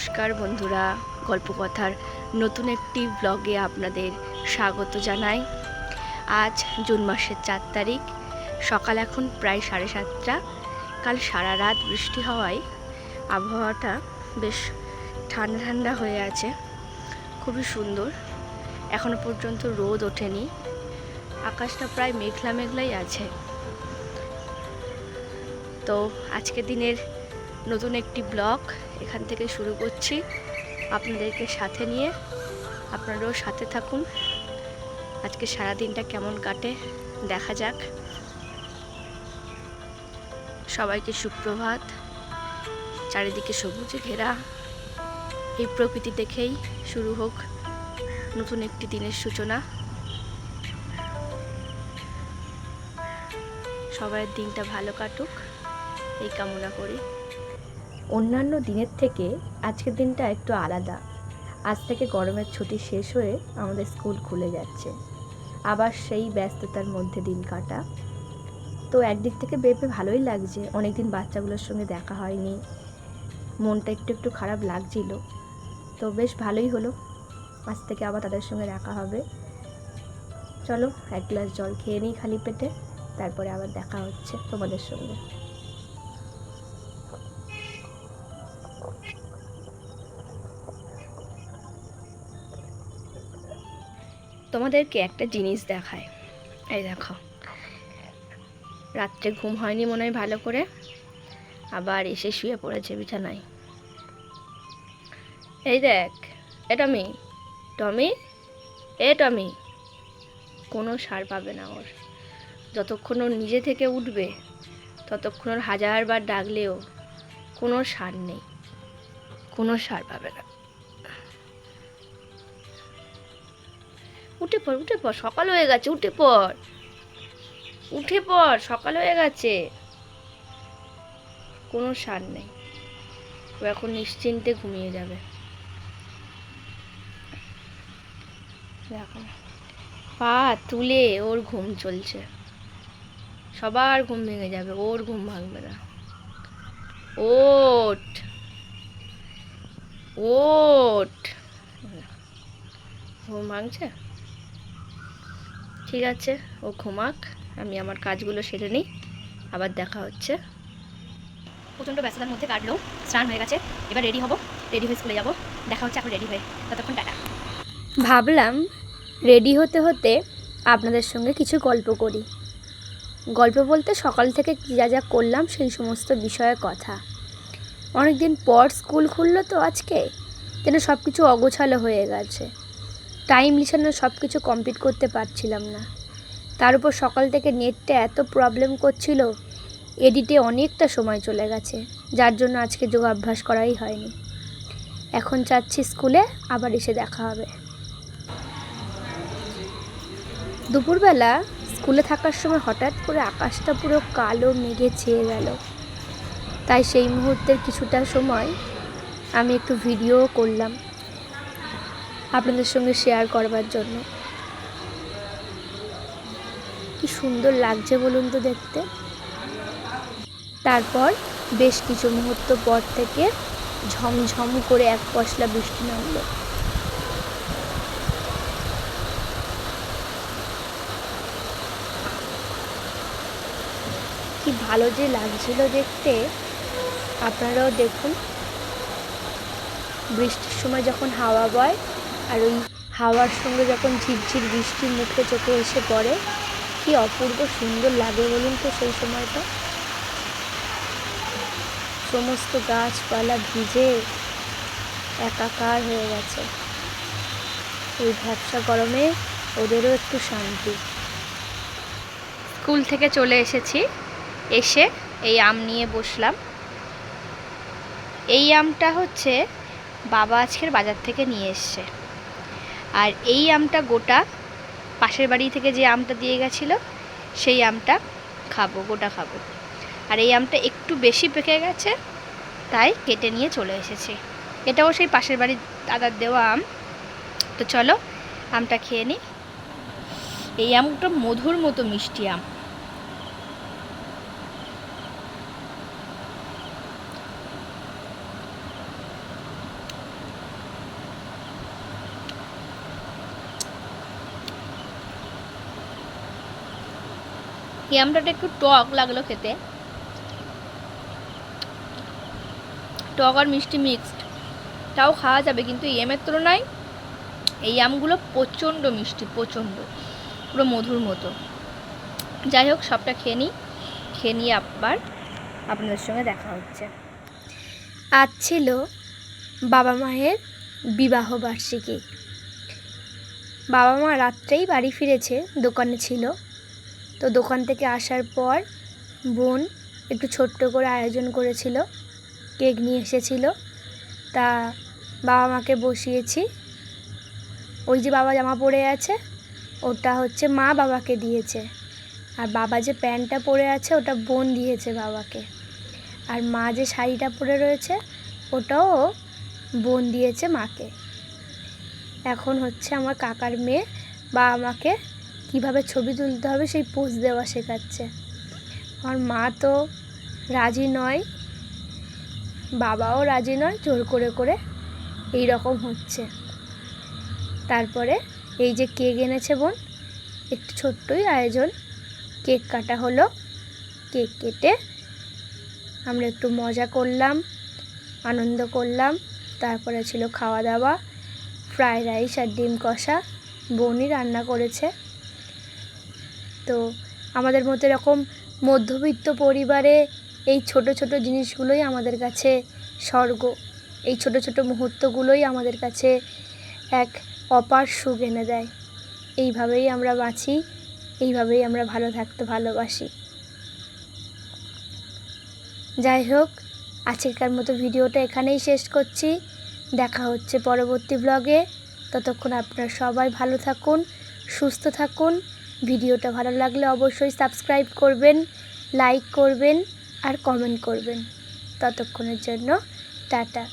নমস্কার বন্ধুরা, গল্পকথার নতুন একটি ব্লগে আপনাদের স্বাগত জানাই। আজ জুন মাসের চার তারিখ, সকাল এখন প্রায় সাড়ে সাতটা। কাল সারা রাত বৃষ্টি হওয়ায় আবহাওয়াটা বেশ ঠান্ডা ঠান্ডা হয়ে আছে, খুবই সুন্দর। এখনও পর্যন্ত রোদ ওঠেনি, আকাশটা প্রায় মেঘলা মেঘলাই আছে। তো আজকের দিনের নতুন একটি ব্লগ এখান থেকে শুরু করছি। আপনাদেরকে সাথে নিয়ে আপনারাও সাথে থাকুন। আজকে সারা দিনটা কেমন কাটে দেখা যাক। সবাইকে সুপ্রভাত। চারিদিকে সবুজে ঘেরা। এই প্রকৃতি দেখেই শুরু হোক নতুন একটি দিনের সূচনা। সবাইয়ের দিনটা ভালো কাটুক, এই কামনা করি। অন্যান্য দিনের থেকে আজকের দিনটা একটু আলাদা। আজ থেকে গরমের ছুটি শেষ হয়ে আমাদের স্কুল খুলে যাচ্ছে। আবার সেই ব্যস্ততার মধ্যে দিন কাটা। তো একদিক থেকে বেপে ভালোই লাগছে। অনেকদিন বাচ্চাগুলোর সঙ্গে দেখা হয়নি। মনটা একটু একটু খারাপ লাগছিল। তো বেশ ভালোই হলো। আজ থেকে আবার তাদের সঙ্গে দেখা হবে। চলো, এক গ্লাস জল খেয়ে নিই খালি পেটে। তারপরে আবার দেখা হচ্ছে তোমাদের সঙ্গে। তোমাদেরকে একটা জিনিস দেখায় এই দেখো। রাত্রে ঘুম হয়নি মনে হয় ভালো করে। আবার এসে শুয়ে পড়েছে বিছানায়। এই দেখ, এ টমি। টমি? এ টমি। কোনো সার পাবে না ওর। যতক্ষণ ওর নিজে থেকে উঠবে, ততক্ষণ ওর হাজারবার ডাকলেও কোনো সার নেই। কোনো সার পাবে না। উঠে পড় উঠে পড়, সকাল হয়ে গেছে, উঠে পড়। উঠে পড়, সকাল হয়ে গেছে। কোনো সার নেই। ও এখন নিশ্চিন্তে ঘুমিয়ে যাবে। পা তুলে ওর ঘুম চলছে। সবার ঘুম ভেঙে যাবে, ওর ঘুম ভাঙবে না। ওট ওট ঘুম ভাঙছে? ঠিক আছে ও ঘুমাক আমি আমার কাজগুলো সেরে নিই আবার দেখা হচ্ছে। প্রচণ্ড ব্যস্ততার মধ্যে কাটলো স্নান হয়ে গেছে এবার রেডি হব রেডি হয়ে স্কুলে যাব দেখা হচ্ছে এখন রেডি হয়ে ততক্ষণ টাটা। ভাবলাম রেডি হতে হতে আপনাদের সঙ্গে কিছু গল্প করি। গল্প বলতে সকাল থেকে কী যা যা করলাম সেই সমস্ত বিষয়ে কথা। অনেক দিন পর স্কুল খুললো তো আজকে যেন সব কিছু অগোছালো হয়ে গেছে। টাইম লিসানো সব কিছু কমপ্লিট করতে পারছিলাম না। তার উপর সকাল থেকে নেটটা এত প্রবলেম করছিল এডিটে অনেকটা সময় চলে গেছে, যার জন্য আজকে যোগ অভ্যাস করাই হয়নি। এখন যাচ্ছি স্কুলে আবার এসে দেখা হবে। দুপুরবেলা স্কুলে থাকার সময় হঠাৎ করে আকাশটা পুরো কালো, মেঘে ছেয়ে গেল। তাই সেই মুহূর্তের কিছুটা সময় আমি একটু ভিডিও করলাম। আপনাদের সঙ্গে শেয়ার করবার জন্য। কি সুন্দর লাগছে বলুন তো দেখতে। তারপর বেশ কিছু মুহূর্ত পর থেকে ঝমঝম করে এক পশলা বৃষ্টি নামলো। কি ভালো যে লাগছিল দেখতে। আপনারাও দেখুন। বৃষ্টির সময় যখন হাওয়া বয় আর ওই হাওয়ার সঙ্গে যখন ঝিরঝির বৃষ্টি মুখে চোখে এসে পড়ে, কি অপূর্ব সুন্দর লাগে বলুন তো সেই সময়টা? সমস্ত গাছপালা ভিজে একাকার হয়ে গেছে। এই ভ্যাবসা গরমে ওদেরও একটু শান্তি। স্কুল থেকে চলে এসেছি। এসে এই আম নিয়ে বসলাম। এই আমটা হচ্ছে বাবা আজকের বাজার থেকে নিয়ে এসছে। আর এই আমটা গোটা পাশের বাড়ি থেকে যে আমটা দিয়ে গেছিল, সেই আমটা খাব, গোটা খাব। আর এই আমটা একটু বেশি পেকে গেছে, তাই কেটে নিয়ে চলে এসেছি। এটাও সেই পাশের বাড়ির দাদার দেওয়া আম। তো চলো, আমটা খেয়ে নিই এই আমটা মধুর মতো মিষ্টি আম। এই আমটাটা একটু টক লাগল খেতে টক আর মিষ্টি মিক্সড তাও খাওয়া যাবে কিন্তু এই আমের তুলনায় এই আমগুলো প্রচণ্ড মিষ্টি প্রচণ্ড পুরো মধুর মতো যাই হোক সবটা খেয়ে নিই খেয়ে নিয়ে আবার আপনাদের সঙ্গে দেখা হচ্ছে আজ ছিল বাবা মায়ের বিবাহ বার্ষিকী বাবা মা রাত্রেই বাড়ি ফিরেছে দোকানে ছিল তো দোকান থেকে আসার পর বোন একটু ছোট্ট করে আয়োজন করেছিল, কেক নিয়ে এসেছিল। তা বাবা মাকে বসিয়েছি। ওই যে বাবা জামা পরে আছে, ওটা হচ্ছে মা বাবাকে দিয়েছে। আর বাবা যে প্যান্টটা পরে আছে, ওটা বোন দিয়েছে বাবাকে। আর মা যে শাড়িটা পরে রয়েছে, ওটাও বোন দিয়েছে মাকে। এখন হচ্ছে আমার কাকার মেয়ে, বাবা আমাকে কীভাবে ছবি তুলতে হবে সেই পোজ দেওয়া শেখাচ্ছে। আমার মা তো রাজি নয়, বাবাও রাজি নয়, জোর করে করে এই রকম হচ্ছে। তারপরে এই যে কেক এনেছে বোন, একটু ছোট্টই আয়োজন। কেক কাটা হলো, কেক কেটে আমরা একটু মজা করলাম, আনন্দ করলাম। তারপরে ছিল খাওয়া দাওয়া, ফ্রায়েড রাইস আর ডিম কষা। বোনই রান্না করেছে। তো আমাদের মতো এরকম মধ্যবিত্ত পরিবারে এই ছোট ছোট জিনিসগুলোই আমাদের কাছে স্বর্গ। এই ছোট ছোট মুহূর্তগুলোই আমাদের কাছে এক অপার সুখ এনে দেয়। এইভাবেই আমরা বাঁচি, এইভাবেই আমরা ভালো থাকতে ভালোবাসি। যাই হোক আজকের মতো ভিডিওটা এখানেই শেষ করছি। দেখা হচ্ছে পরবর্তী ব্লগে ততক্ষণ আপনারা সবাই ভালো থাকুন, সুস্থ থাকুন। ভিডিওটা ভালো লাগলে অবশ্যই সাবস্ক্রাইব করবেন লাইক করবেন আর কমেন্ট করবেন। ততক্ষণের জন্য টাটা।